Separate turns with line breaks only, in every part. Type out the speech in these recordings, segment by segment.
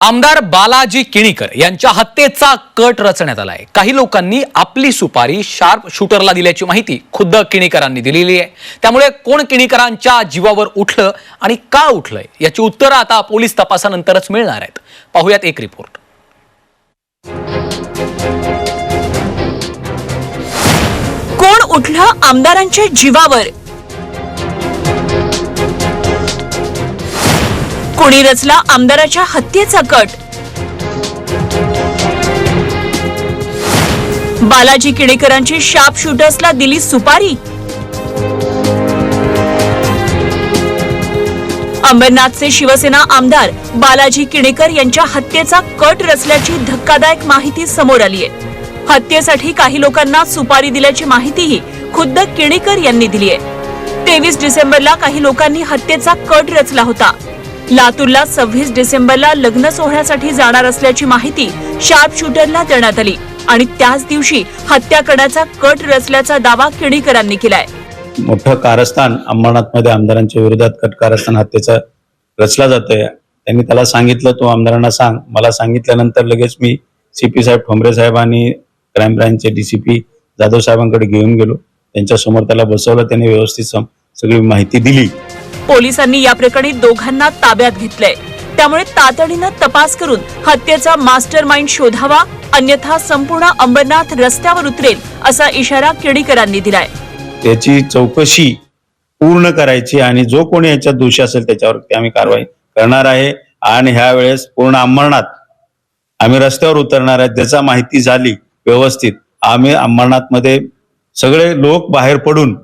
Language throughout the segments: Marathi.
आमदार बालाजी किणीकर यांच्या हत्येचा कट रचण्यात आलाय. काही लोकांनी आपली सुपारी शार्प शूटरला दिल्याची माहिती खुद्द किणीकरांनी दिलेली आहे. त्यामुळे कोण किणीकरांच्या जीवावर उठलं आणि का उठलंय याची उत्तरं आता पोलीस तपासानंतरच मिळणार आहेत. पाहुयात एक रिपोर्ट.
कोण उठलं आमदारांच्या जीवावर? कोणी रचला आमदाराच्या हत्येचा कट बालाजी किडेकरांची शार्प शूटर्सला दिली सुपारी? अंबरनाथचे शिवसेना आमदार बालाजी किणेकर यांच्या हत्येचा कट रचल्याची धक्कादायक माहिती समोर आली आहे हत्येसाठी काही लोकांना सुपारी दिल्याची माहितीही खुद्द किणेकर यांनी दिली आहे तेवीस डिसेंबरला काही लोकांनी हत्येचा कट रचला होता. लातूरला सव्वीस डिसेंबरला लग्न सोहळ्यासाठी जाणार असल्याची माहिती शार्प शूटरला देण्यात आली. आणि त्याच दिवशी हत्या करण्याचा कट रचल्याचा दावा केणीकरांनी केलाय.
मोठं कारस्थान अंबरनाथमध्ये आमदारांच्या विरोधात कट कारस्थान हत्येचा रचला जातोय. त्यांनी त्याला सांगितलं तो आमदारांना सांग. मला सांगितल्यानंतर लगेच मी सीपी साहेब ठोंबरे साहेब आणि क्राईम ब्रांचचे डीसीपी जाधव साहेबांकडे घेऊन गेलो. त्यांच्यासमोर त्याला बसवलं त्यांनी व्यवस्थित सगळी माहिती दिली.
पोलिसांनी या प्रकरणी दोघांना ताब्यात घेतलंय. त्यामुळे तातडीनं तपास करून हत्येचा मास्टर माइंड शोधावा अन्यथा संपूर्ण अंबरनाथ रस्त्यावर उतरेल असा इशारा केडीकरांनी दिलाय.
त्याची चौकशी पूर्ण करायची आणि जो कोणी याच्यात दोषी असेल त्याच्यावर आम्ही कारवाई करणार आहे. आणि ह्या वेळेस पूर्ण अंबरनाथ आम्ही रस्त्यावर उतरणार आहे. त्याचा माहिती झाली व्यवस्थित आम्ही अंबरनाथमध्ये सगळे लोक बाहेर पडून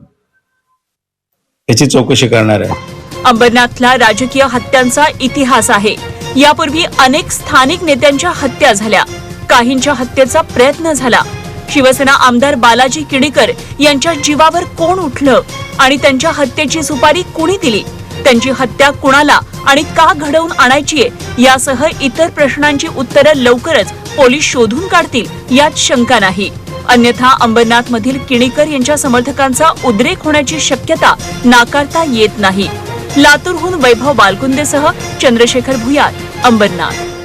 याची चौकशी करणार आहे.
अंबरनाथला राजकीय हत्यांचा इतिहास आहे. यापूर्वी अनेक स्थानिक नेत्यांच्या हत्या झाल्या. काहींच्या हत्येचा प्रयत्न झाला. शिवसेना आमदार बालाजी किडीकर यांच्या जीवावर कोण उठलं आणि त्यांच्या हत्येची सुपारी कुणी दिली? त्यांची हत्या कुणाला आणि का घडवून आणायची आहे यासह इतर प्रश्नांची उत्तरं लवकरच पोलीस शोधून काढतील यात शंका नाही. अन्यथा अंबरनाथ मधील किणीकर यांच्या समर्थकांचा उद्रेक होण्याची शक्यता नाकारता येत नाही. लातूरहून वैभव बालकुंदेसह चंद्रशेखर भुयार अंबरनाथ.